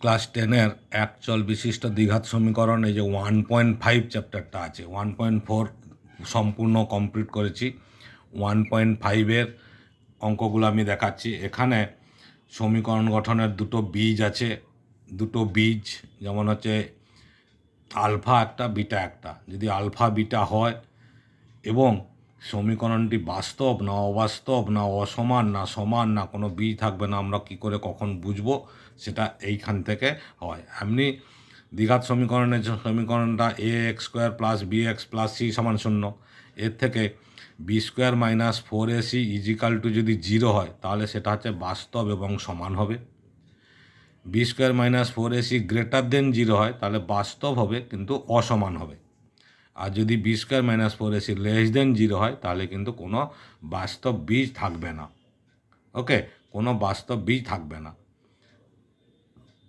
Class টেনের একচল বিশিষ্ট দ্বিঘাত সমীকরণ, এই যে ওয়ান পয়েন্ট ফাইভ চ্যাপ্টারটা আছে ওয়ান পয়েন্ট ফোর সম্পূর্ণ কমপ্লিট করেছি। ওয়ান পয়েন্ট ফাইভের অঙ্কগুলো আমি দেখাচ্ছি। এখানে সমীকরণ গঠনের দুটো বীজ আছে। দুটো বীজ, যেমন হচ্ছে আলফা একটা, বিটা একটা। যদি আলফা, বিটা হয় এবং সমীকরণটি বাস্তব না অবাস্তব, না অসমান, না সমান, না কোনো বীজ থাকবে না, আমরা কি করে কখন বুঝব? সেটা এইখান থেকে হয়। এমনি দ্বিঘাত সমীকরণের সমীকরণটা A X square plus B X plus C সমান শূন্য। এর থেকে B square minus four A C equal to যদি জিরো হয়, তাহলে সেটা হচ্ছে বাস্তব এবং সমান হবে। B square minus four AC greater than zero হয়, তাহলে বাস্তব হবে কিন্তু অসমান হবে। আর যদি B square minus four AC less than zero হয়, তাহলে কিন্তু কোনো বাস্তব বীজ থাকবে না। ওকে কোনো বাস্তব বীজ থাকবে না।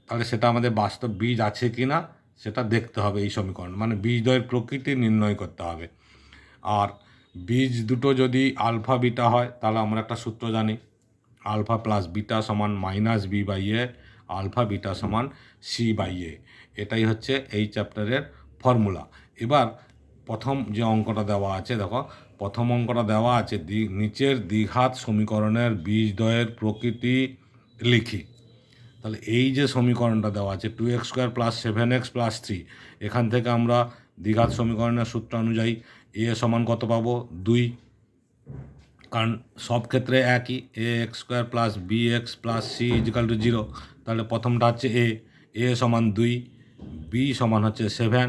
তাহলে সেটা আমাদের বাস্তব বীজ আছে কি না সেটা দেখতে হবে এই সমীকরণ। মানে বীজদ্বয়ের প্রকৃতি নির্ণয় করতে হবে। আর বীজ দুটো যদি আলফা বিটা হয়, তাহলে আমরা একটা সূত্র জানি। আলফা প্লাস বিটা সমান minus B by A, alpha beta সমান সি বাই এ। এটাই হচ্ছে এই চ্যাপ্টারের ফর্মুলা এবার প্রথম যে অঙ্কটা দেওয়া আছে, দেখো, প্রথম অঙ্কটা দেওয়া আছে দ্বি নিচের দ্বিঘাত সমীকরণের বীজদ্বয়ের প্রকৃতি লিখি। তাহলে এই যে সমীকরণটা দেওয়া আছে two X square plus seven X plus three এখান থেকে আমরা দ্বিঘাত সমীকরণের সূত্র অনুযায়ী এ সমান কত পাবো? দুই। কারণ সব ক্ষেত্রে একই A X square plus B X plus C equal to zero তাহলে প্রথমটা হচ্ছে এ এ সমান দুই বি সমান হচ্ছে সেভেন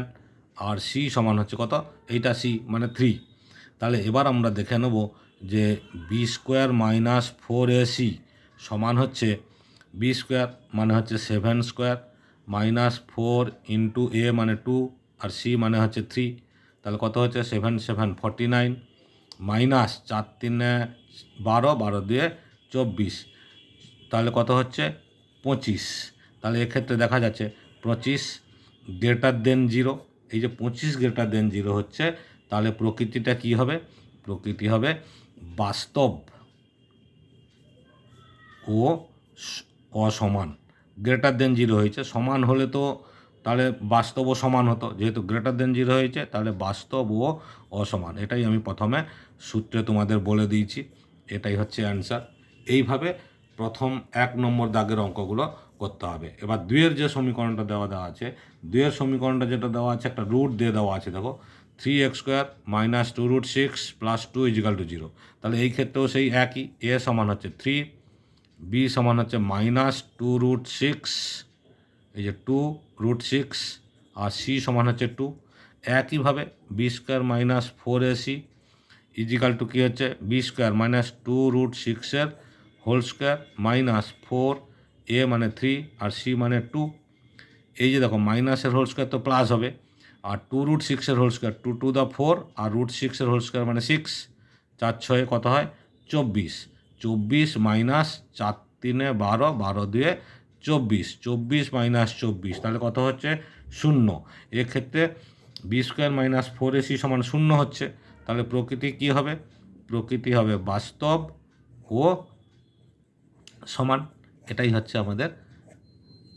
আর সি সমান হচ্ছে কত? এইটা সি মানে থ্রি তাহলে এবার আমরা দেখে নেব যে B square minus four A C সমান হচ্ছে বি স্কোয়ার মানে হচ্ছে seven square minus four into A মানে টু আর সি মানে হচ্ছে থ্রি। তাহলে কত হচ্ছে? Seven seven, forty nine minus চার তিনে বারো বারো দিয়ে চব্বিশ। তাহলে কত হচ্ছে? পঁচিশ। তাহলে এক্ষেত্রে দেখা যাচ্ছে পঁচিশ গ্রেটার দেন জিরো এই যে পঁচিশ গ্রেটার দেন জিরো হচ্ছে, তাহলে প্রকৃতিটা কি হবে? প্রকৃতি হবে বাস্তব ও অসমান। গ্রেটার দেন জিরো হয়েছে। সমান হলে তো তাহলে বাস্তব ও সমান হতো। যেহেতু গ্রেটার দেন জিরো হয়েছে, তাহলে বাস্তব ও অসমান। এটাই আমি প্রথমে সূত্রে তোমাদের বলে দিয়েছি। এটাই হচ্ছে অ্যান্সার এইভাবে প্রথম এক নম্বর দাগের অঙ্কগুলো করতে হবে। এবার দুইয়ের যে সমীকরণটা দেওয়া দেওয়া আছে, দুইয়ের সমীকরণটা যেটা দেওয়া আছে, একটা রুট দিয়ে দেওয়া আছে, দেখো। Three X square minus two root six plus two equal to zero তাহলে এই ক্ষেত্রেও সেই একই। এ সমান হচ্ছে থ্রি বি সমান হচ্ছে মাইনাস টু রুট সিক্স, এই যে টু রুট সিক্স, আর সি সমান হচ্ছে টু। একইভাবে B square minus four A C equal to কী হচ্ছে? B square minus two root সিক্সের whole square minus four A মানে থ্রি, আর সি মানে টু। এই যে দেখো মাইনাসের হোল স্কোয়ার তো প্লাস হবে। আর টু রুট সিক্সের whole square, two two the four, R root সিক্সের হোল স্কোয়ার মানে সিক্স। চার ছয়ে কত হয়? চব্বিশ। চব্বিশ মাইনাস চার তিনে বারো বারো দিয়ে চব্বিশ চব্বিশ মাইনাস চব্বিশ, তাহলে কত হচ্ছে? শূন্য। এক্ষেত্রে B square minus four AC সমান শূন্য হচ্ছে। তাহলে প্রকৃতি কি হবে? প্রকৃতি হবে বাস্তব ও সমান। এটাই হচ্ছে আমাদের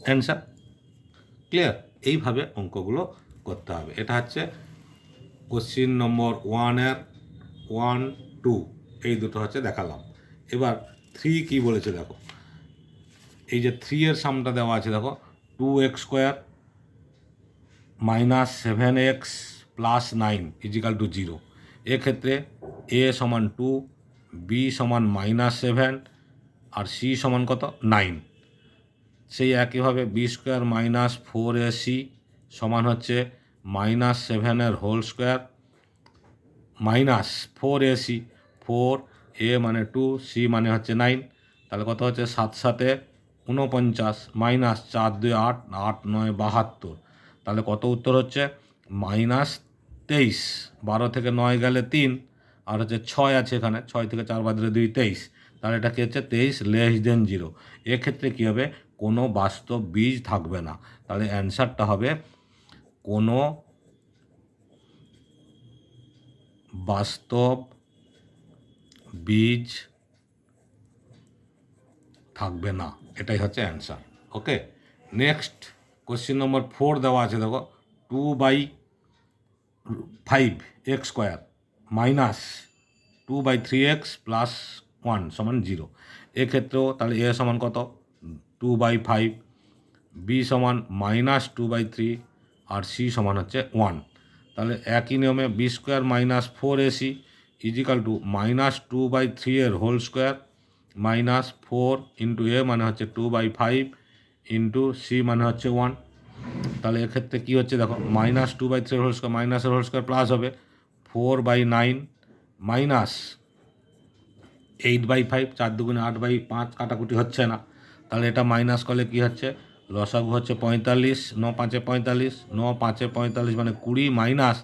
অ্যান্সার। ক্লিয়ার? এইভাবে অঙ্কগুলো করতে হবে। এটা হচ্ছে কোশ্চিন নম্বর ওয়ানের, ওয়ান, টু, এই দুটো হচ্ছে দেখালাম। এবার থ্রি কী বলেছে দেখো। এই যে থ্রি এর সামটা দেওয়া আছে দেখো two X square minus seven X plus nine equal to zero এক্ষেত্রে এ সমান টু বি সমান মাইনাস সেভেন আর সি সমান কত? নাইন সেই একইভাবে B square minus four A C সমান হচ্ছে মাইনাস সেভেনের whole square minus four A C four A মানে টু, সি মানে হচ্ছে নাইন। তাহলে কত হচ্ছে? সাত সাতে উনপঞ্চাশ মাইনাস চার দুই আট আট নয় বাহাত্তর। তাহলে কত উত্তর হচ্ছে? মাইনাস তেইশ। বারো থেকে নয় গেলে তিন, আর হচ্ছে ছয় আছে এখানে, ছয় থেকে চার বাদ দুই, তেইশ। তাহলে এটা কী হচ্ছে? তেইশ লেস দেন জিরো এক্ষেত্রে কী হবে? কোনো বাস্তব বীজ থাকবে না। তাহলে অ্যান্সারটা হবে, কোনো বাস্তব বীজ থাকবে না। এটাই হচ্ছে answer okay next question number four দেওয়া আছে, দেখো। Two by five X square minus two by three X plus one সমান জিরো এক্ষেত্রেও তাহলে এ সমান কত? টু বাই ফাইভ বি সমান মাইনাস টু বাই থ্রি আর সি সমান হচ্ছে ওয়ান তাহলে একই নিয়মে B square minus four AC equal to minus two by three এর whole square minus four into A মানে হচ্ছে two by five into C মানে হচ্ছে ওয়ান তাহলে এক্ষেত্রে কী হচ্ছে দেখো minus two by three whole square মাইনাসের হোল স্কোয়ার প্লাস হবে four by nine minus eight by five চার দুগুণে আট বাই পাঁচ কাটাকুটি হচ্ছে না। তাহলে এটা মাইনাস করলে কী হচ্ছে, লসাগু হচ্ছে পঁয়তাল্লিশ, ন পাঁচে পঁয়তাল্লিশ, ন পাঁচে পঁয়তাল্লিশ মানে কুড়ি মাইনাস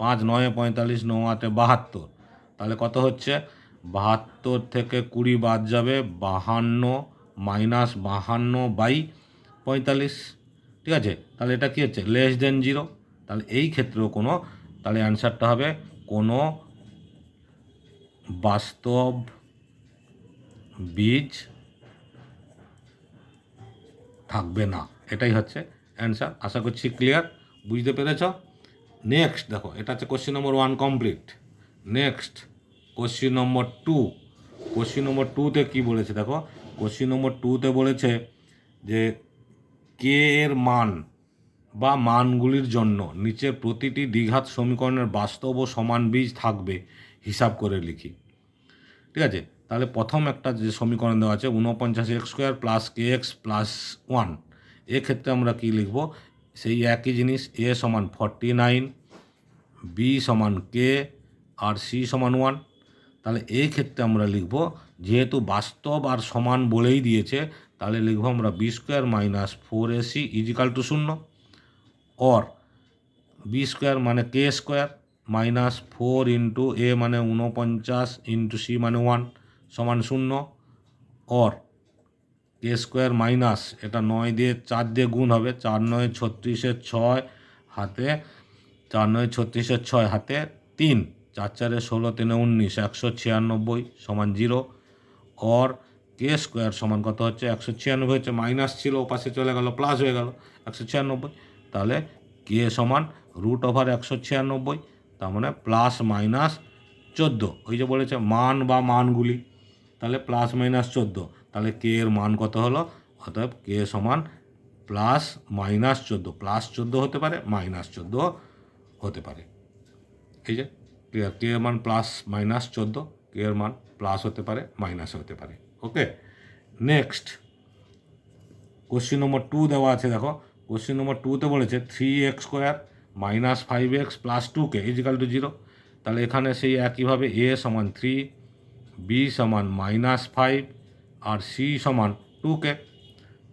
পাঁচ, নয়ে পঁয়তাল্লিশ ন আটে বাহাত্তর। তাহলে কত হচ্ছে? বাহাত্তর থেকে কুড়ি বাদ যাবে, বাহান্ন মাইনাস বাহান্ন বাই পঁয়তাল্লিশ। ঠিক আছে? তাহলে এটা কী হচ্ছে? Less than zero. তাহলে এই ক্ষেত্রেও কোনো, তাহলে অ্যান্সারটা হবে কোনো বাস্তব বীজ থাকবে না। এটাই হচ্ছে অ্যান্সার। আশা করছি ক্লিয়ার? বুঝতে পেরেছ? নেক্সট দেখো, এটা হচ্ছে question number one complete. Next question number two question number টুতে কী বলেছে? দেখো কোশ্চেন নম্বর টুতে বলেছে যে, কে এর মান বা মানগুলির জন্য নিচের প্রতিটি দ্বিঘাত সমীকরণের বাস্তব ও সমান বীজ থাকবে? হিসাব করে লিখি। ঠিক আছে? তাহলে প্রথম একটা যে সমীকরণ দেওয়া আছে উনপঞ্চাশ X square plus K X plus one. এক্ষেত্রে আমরা কী লিখব? সেই একই জিনিস, এ সমান ফর্টি নাইন, বি সমান কে আর সি সমান ওয়ান। তাহলে এই ক্ষেত্রে আমরা লিখব, যেহেতু বাস্তব আর সমান বলেই দিয়েছে, তাহলে লিখব আমরা B square minus four AC equal to শূন্য। অর বি স্কোয়ার মানে K square? Minus four into A মানে উনপঞ্চাশ ইন্টু সি মানে ওয়ান সমান শূন্য। অর কে স্কোয়ার মাইনাস এটা নয় দিয়ে চার দিয়ে গুণ হবে, চার নয় ছত্রিশের ছয় হাতে, চার নয় ছত্রিশের ছয় হাতে তিন। চার চারে ষোলো তিনে উনিশ, একশো ছিয়ানব্বই সমান জিরো। অর কে স্কোয়ার সমান কত হচ্ছে? একশো ছিয়ানব্বই হচ্ছে মাইনাস ছিল, ওপাশে চলে গেল প্লাস হয়ে গেল, একশো ছিয়ানব্বই। তাহলে কে সমান রুট ওভার একশো ছিয়ানব্বই, তার মানে প্লাস মাইনাস চোদ্দ। ওই যে বলেছে, মান বা মানগুলি। তাহলে প্লাস মাইনাস চোদ্দ। তাহলে কে এর মান কত হলো? অতএব কে সমান প্লাস মাইনাস চোদ্দ। প্লাস চোদ্দ হতে পারে মাইনাস চোদ্দ হতে পারে। এই যে কে এর মান প্লাস মাইনাস চোদ্দ কে এর মান প্লাস হতে পারে মাইনাস হতে পারে। Okay next question number two দেওয়া আছে, দেখো। কোশ্চিন নম্বর টুতে বলেছে three X square minus five X plus two K equal to zero তাহলে এখানে সেই একইভাবে এ সমান থ্রি বি সমান মাইনাস ফাইভ আর সি সমান টু কে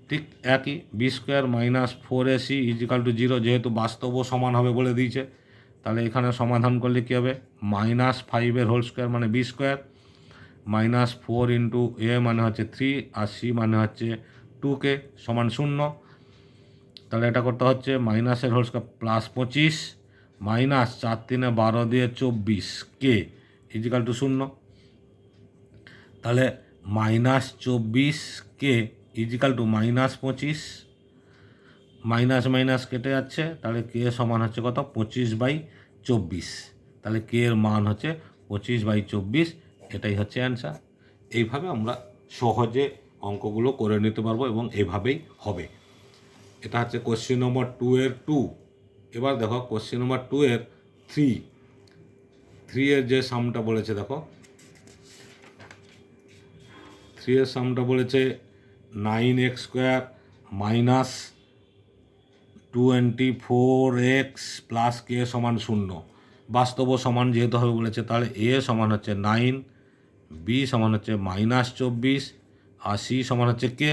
ঠিক একই B square minus four A C equal to zero যেহেতু বাস্তবও সমান হবে বলে দিয়েছে। তাহলে এখানে সমাধান করলে কী হবে? মাইনাস ফাইভের হোল স্কোয়ার মানে B square minus four into A মানে হচ্ছে থ্রি আর সি মানে হচ্ছে টু কে সমান শূন্য। তাহলে এটা করতে হচ্ছে মাইনাসের হোল স্কোয়ার প্লাস পঁচিশ মাইনাস চার তিনে বারো দিয়ে চব্বিশ কে ইজিক্যাল টু শূন্য। তাহলে মাইনাস চব্বিশ কে ইজিক্যাল টু মাইনাস পঁচিশ মাইনাস মাইনাস কেটে যাচ্ছে, তাহলে কে সমান হচ্ছে কত? পঁচিশ বাই চব্বিশ। তাহলে কে এর মান হচ্ছে পঁচিশ বাই চব্বিশ? এটাই হচ্ছে অ্যান্সার এইভাবে আমরা সহজে অঙ্কগুলো করে নিতে পারব এবং এভাবেই হবে। এটা হচ্ছে কোশ্চেন নম্বর টু এর টু এবার দেখো কোশ্চেন নম্বর টু এর থ্রি থ্রি এর যে সামটা বলেছে, দেখো। থ্রি এর সামটা বলেছে nine X square minus twenty four X plus K সমান শূন্য। বাস্তব সমান যেহেতু হবে বলেছে, তাহলে এ সমান হচ্ছে নাইন বি সমান হচ্ছে মাইনাস চব্বিশ, আর সি সমান হচ্ছে কে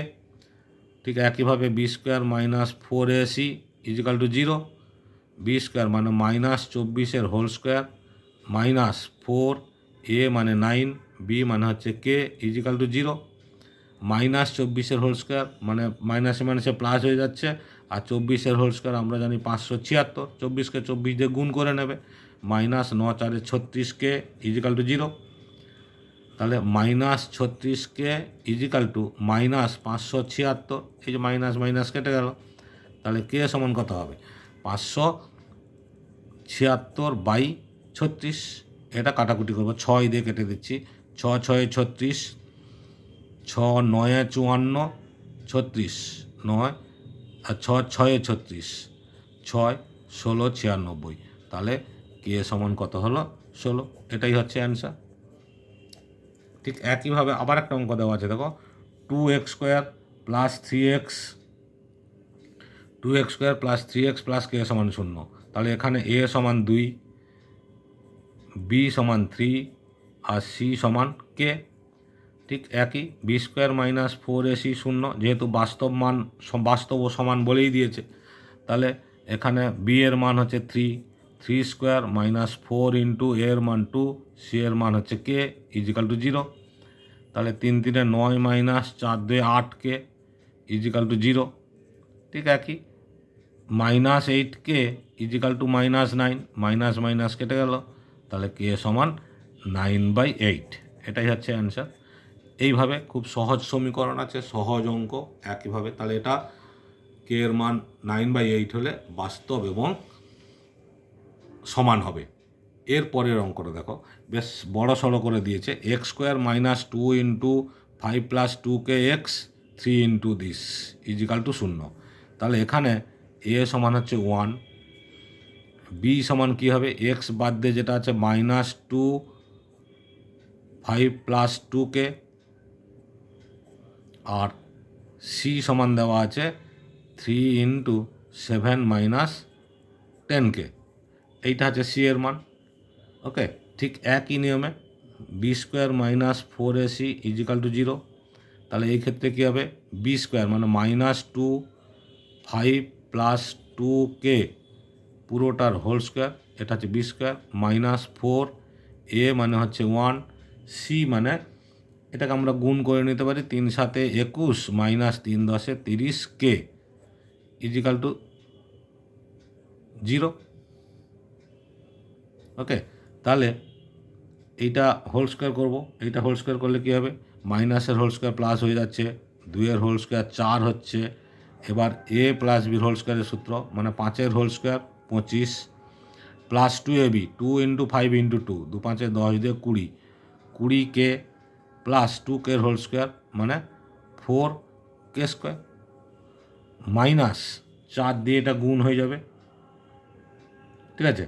ঠিক একইভাবে B square minus four A C equal to zero B square মানে মাইনাস চব্বিশের whole square minus four A মানে নাইন বি মানে হচ্ছে K equal to zero minus চব্বিশের হোল স্কোয়ার মানে মাইনাসে মাইনাসে প্লাস হয়ে যাচ্ছে আর চব্বিশের হোল স্কোয়ার আমরা জানি পাঁচশো ছিয়াত্তর। চব্বিশকে চব্বিশ দিয়ে গুণ করে নেবে। মাইনাস ন চারে ছত্রিশকে ইজিক্যাল টু জিরো তাহলে মাইনাস ছত্রিশকে ইজিক্যাল টু মাইনাস পাঁচশো ছিয়াত্তর। এই যে মাইনাস মাইনাস কেটে গেল। তাহলে কে সমান কত হবে? পাঁচশো ছিয়াত্তর বাই ছত্রিশ। এটা কাটাকুটি করব। ছয় দিয়ে কেটে দিচ্ছি। ছ ছয় ছত্রিশ, ছ নয়ে চুয়ান্ন, ছত্রিশ, নয় আর ছ ছয়ে ছত্রিশ। ছয়, ষোলো, ছিয়ানব্বই। তাহলে কে সমান কত হলো? ষোলো। এটাই হচ্ছে অ্যান্সার ঠিক একইভাবে আবার একটা অঙ্ক দেওয়া আছে, দেখো। Two X square plus three X two X square plus three X plus K সমান শূন্য। তাহলে এখানে এ সমান দুই বি সমান থ্রি আর সি সমান কে ঠিক একই B square minus four AC শূন্য, যেহেতু বাস্তব মান বাস্তব ও সমান বলেই দিয়েছে। তাহলে এখানে বি এর মান হচ্ছে three three square minus four into এর মান টু সি এর মান হচ্ছে কে ইজিক্যাল টু জিরো তাহলে তিন তিনে নয় মাইনাস চার দুয়ে আট কে ইজিক্যাল টু জিরো ঠিক একই minus eight K equal to minus nine minus minus কেটে গেল। তাহলে কে সমান নাইন বাই এইট এটাই হচ্ছে অ্যান্সার এইভাবে খুব সহজ সমীকরণ আছে, সহজ অঙ্ক একইভাবে। তাহলে এটা কে এর মান নাইন বাই এইট হলে বাস্তব এবং সমান হবে। এর পরের অঙ্কটা দেখো, বেশ বড় সড়ো করে দিয়েছে। X square minus two into five plus two K X three into this equal to শূন্য। তাহলে এখানে এ সমান হচ্ছে ওয়ান বি সমান কী হবে? এক্স বাদ দিয়ে যেটা আছে minus two five plus two K আর সি সমান দেওয়া আছে three into seven minus ten K এইটা হচ্ছে সি এর মান। ওকে ঠিক একই নিয়মে B square minus four A AC equal to zero তাহলে এই ক্ষেত্রে কী হবে? বি স্কোয়ার মানে minus two five plus two K পুরোটার হোল স্কোয়ার এটা হচ্ছে B square minus four A মানে হচ্ছে ওয়ান সি মানে এটাকে আমরা গুণ করে নিতে পারি তিন সাতে একুশ মাইনাস তিন দশে তিরিশ K equal to zero okay তাহলে এইটা হোল স্কোয়ার করব। এইটা হোল স্কোয়ার করলে কী হবে? মাইনাসের হোল স্কোয়ার প্লাস হয়ে যাচ্ছে, দুইয়ের হোল স্কোয়ার চার হচ্ছে। এবার এ প্লাস বির হোল স্কোয়ারের সূত্র মানে পাঁচের হোল স্কোয়ার পঁচিশ plus two A B two into five into two দু পাঁচে দশ দিয়ে কুড়ি। কুড়ি K plus two K whole square মানে ফোর কে স্কোয়ার মাইনাস চার দিয়ে এটা গুণ হয়ে যাবে। ঠিক আছে?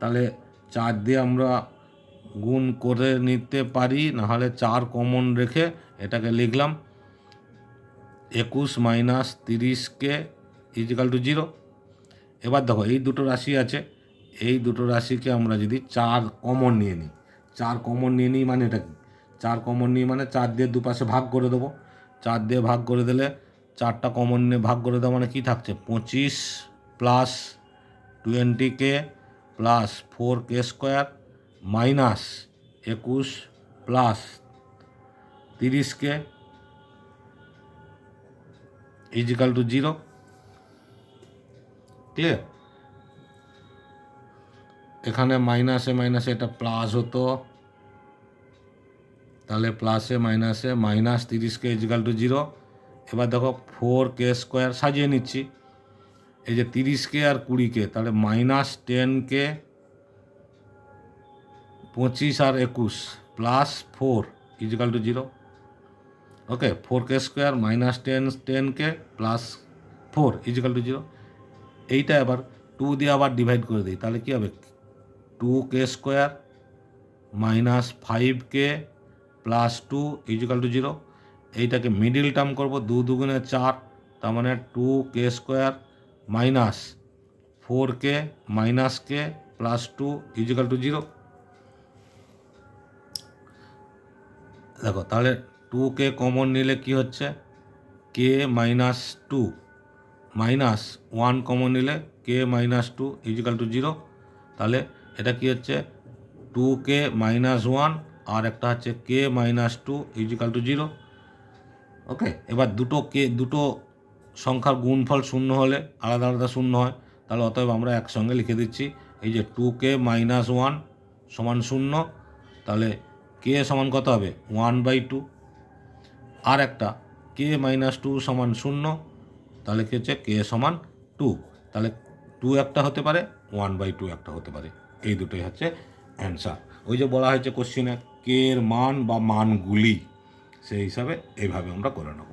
তাহলে চার দিয়ে আমরা গুণ করে নিতে পারি, নাহলে চার কমন রেখে এটাকে লিখলাম একুশ মাইনাস তিরিশকে ইজিক্যাল টু জিরো এবার দেখো, এই দুটো রাশি আছে, এই দুটো রাশিকে আমরা যদি চার কমন নিয়ে নিই, চার কমন নিয়ে নিই মানে এটা চার কমন নিয়ে মানে চার দিয়ে দুপাশে ভাগ করে দেবো। চার দিয়ে ভাগ করে দিলে চারটা কমন নিয়ে ভাগ করে দেওয়া মানে কী থাকছে? পঁচিশ plus twenty K plus four K square minus একুশ প্লাস তিরিশ K equal to zero clear এখানে মাইনাসে মাইনাসে এটা প্লাস হতো। তাহলে প্লাসে মাইনাসে মাইনাস তিরিশ কে ইজিক্যাল টু জিরো এবার দেখো ফোর কে স্কোয়ার সাজিয়ে নিচ্ছি। এই যে তিরিশ কে আর কুড়ি কে, তাহলে মাইনাস টেন কে পঁচিশ আর একুশ plus four equal to zero okay four K square minus ten ten K plus four equal to zero এইটা এবার টু দিয়ে আবার ডিভাইড করে দিই, তাহলে কী হবে? Two k square minus five k plus two is equal to zero এইটাকে মিডিল টার্ম করব, দু দুগুণে চার, তার মানে two k square minus four k minus k plus two is equal to zero দেখো, তাহলে টু কে কমন নিলে কি হচ্ছে? K minus two minus one common নিলে k minus two is equal to zero তাহলে এটা কি হচ্ছে? টু কে মাইনাস ওয়ান আর একটা হচ্ছে k minus two is equal to zero okay এবার দুটো কে দুটো সংখ্যার গুণফল শূন্য হলে আলাদা আলাদা শূন্য হয়। তাহলে অতএব আমরা একসঙ্গে লিখে দিচ্ছি, এই যে টু কে মাইনাস ওয়ান সমান শূন্য, তাহলে কে সমান কত হবে? ওয়ান বাই টু আর একটা কে মাইনাস টু সমান শূন্য, তাহলে কি হচ্ছে? কে সমান টু তাহলে টু একটা হতে পারে ওয়ান বাই টু একটা হতে পারে। এই দুটোই হচ্ছে অ্যান্সার ওই যে বলা হয়েছে কোশ্চিনে কে এর মান বা মানগুলি, সেই হিসাবে এইভাবে আমরা করে নেব।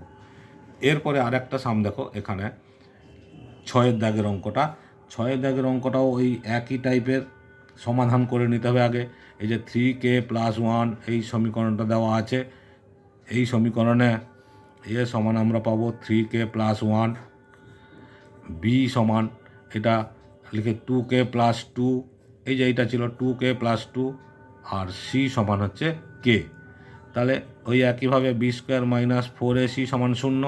এরপরে আর একটা সাম দেখো, এখানে ছয়ের দাগের অঙ্কটা। ছয়ের দাগের অঙ্কটাও ওই একই টাইপের সমাধান করে নিতে হবে আগে। এই যে থ্রি কে প্লাস ওয়ান এই সমীকরণটা দেওয়া আছে। এই সমীকরণে এ সমান আমরা পাবো three k plus one b সমান। এটা লিখে টু কে প্লাস টু এই যে এইটা ছিল টু কে প্লাস টু আর সি সমান হচ্ছে কে তাহলে ওই একইভাবে b square minus four a c সমান শূন্য।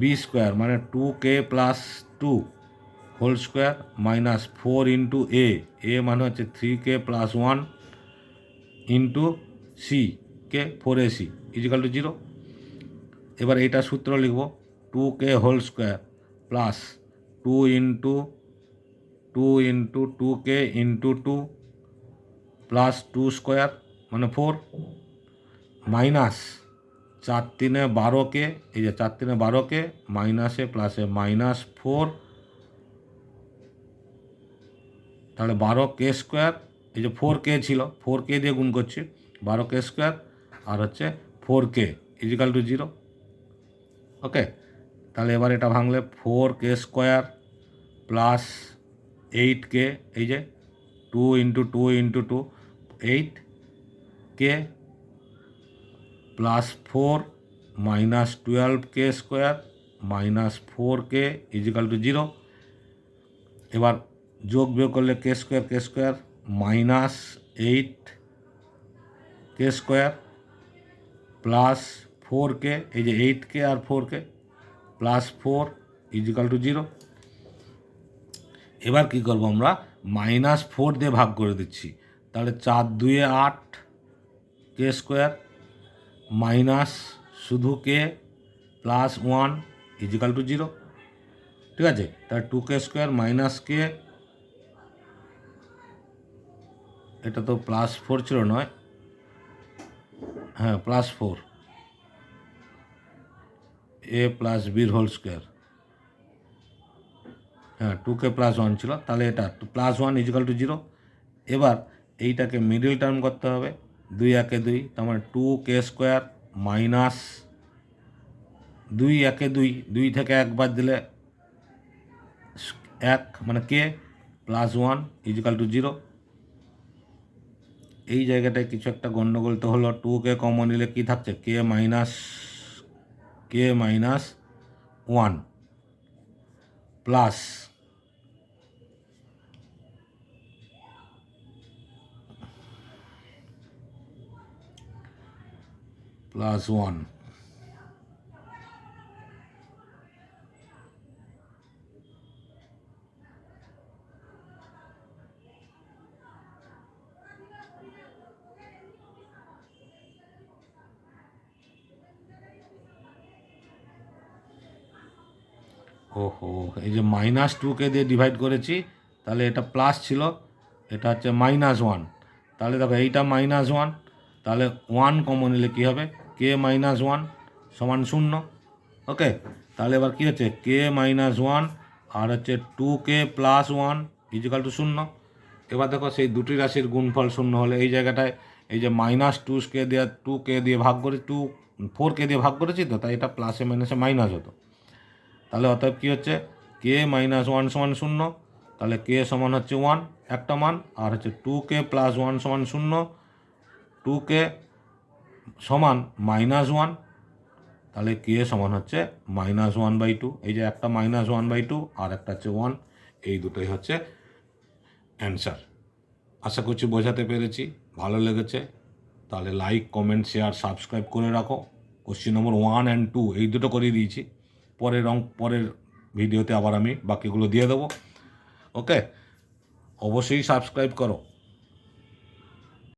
বি স্কোয়ার মানে two k plus two whole square minus four into a a মানে হচ্ছে three k plus one into c K four a c is equal to zero এবার এইটা সূত্র লিখব। Two k whole square plus two into two into two k into two plus two square মানে four, minus চার তিনে বারোকে, এই যে চার তিনে বারোকে, মাইনাসে প্লাসে মাইনাস ফোর, তাহলে বারো কে স্কোয়ার, এই যে ফোর কে ছিল ফোর কে দিয়ে গুণ করছি বারো কে স্কোয়ার, আর হচ্ছে four k is equal to zero. Okay, তাহলে এবার এটা ভাঙলে four k square plus eight k এই যে two into two into two eight k plus four minus twelve k square minus four k is equal to zero এবার যোগ বিয়োগ করলে k square k square minus eight k square plus four k এই যে eight k R four k plus four is equal to zero এবার কী করব আমরা? Minus four দিয়ে ভাগ করে দিচ্ছি। তাহলে চার দুয়ে আট, কে স্কোয়ার? মাইনাস শুধু k? Plus one is equal to zero. ঠিক আছে? তাহলে two k square minus k? এটা তো প্লাস ফোর ছিল, নয়? হ্যাঁ প্লাস ফোর। এ প্লাস বির হোল স্কোয়ার। হ্যাঁ টু কে প্লাস ওয়ান ছিল, তাহলে এটা plus one is equal to zero. এবার এইটাকে মিডিল টার্ম করতে হবে। দুই একে দুই, তার মানে টু কে স্কোয়ার মাইনাস দুই একে দুই দুই থেকে এক বাদ দিলে এক মানে k plus one is equal to zero এই জায়গাটায় কিছু একটা গণ্ডগোল তো হলো টু কে কমন নিলে কী থাকছে? K minus k minus one plus plus one ওহো, এই যে মাইনাস টুকে দিয়ে ডিভাইড করেছি, তাহলে এটা প্লাস ছিল, এটা হচ্ছে মাইনাস ওয়ান তাহলে দেখো, এইটা মাইনাস ওয়ান তাহলে ওয়ান কমন নিলে কী হবে? কে মাইনাস ওয়ান সমান শূন্য। ওকে তাহলে এবার কী হচ্ছে? কে মাইনাস ওয়ান আর হচ্ছে two k plus one is equal to শূন্য। এবার দেখো সেই দুটি রাশির গুণফল শূন্য হলে এই জায়গাটায় এই যে মাইনাস টু কে দিয়ে টু কে দিয়ে ভাগ করে টু ফোর কে দিয়ে ভাগ করেছি তো, তাই এটা প্লাসে মাইনাসে মাইনাস হতো। তাহলে অতএব কী হচ্ছে? কে মাইনাস ওয়ান সমান শূন্য। তাহলে কে সমান হচ্ছে ওয়ান একটা মান। আর হচ্ছে টু কে প্লাস ওয়ান সমান শূন্য। টু কে সমান মাইনাস ওয়ান তাহলে কে সমান হচ্ছে মাইনাস ওয়ান বাই টু এই যে একটা মাইনাস ওয়ান বাই টু আর একটা হচ্ছে ওয়ান এই দুটোই হচ্ছে অ্যান্সার আশা করছি বোঝাতে পেরেছি, ভালো লেগেছে। তাহলে লাইক কমেন্ট শেয়ার সাবস্ক্রাইব করে রাখো। Question number one and two এই দুটো করিয়ে দিয়েছি। পরের অঙ্ক পরের ভিডিওতে আবার আমি বাকিগুলো দিয়ে দেবো। ওকে অবশ্যই সাবস্ক্রাইব করো।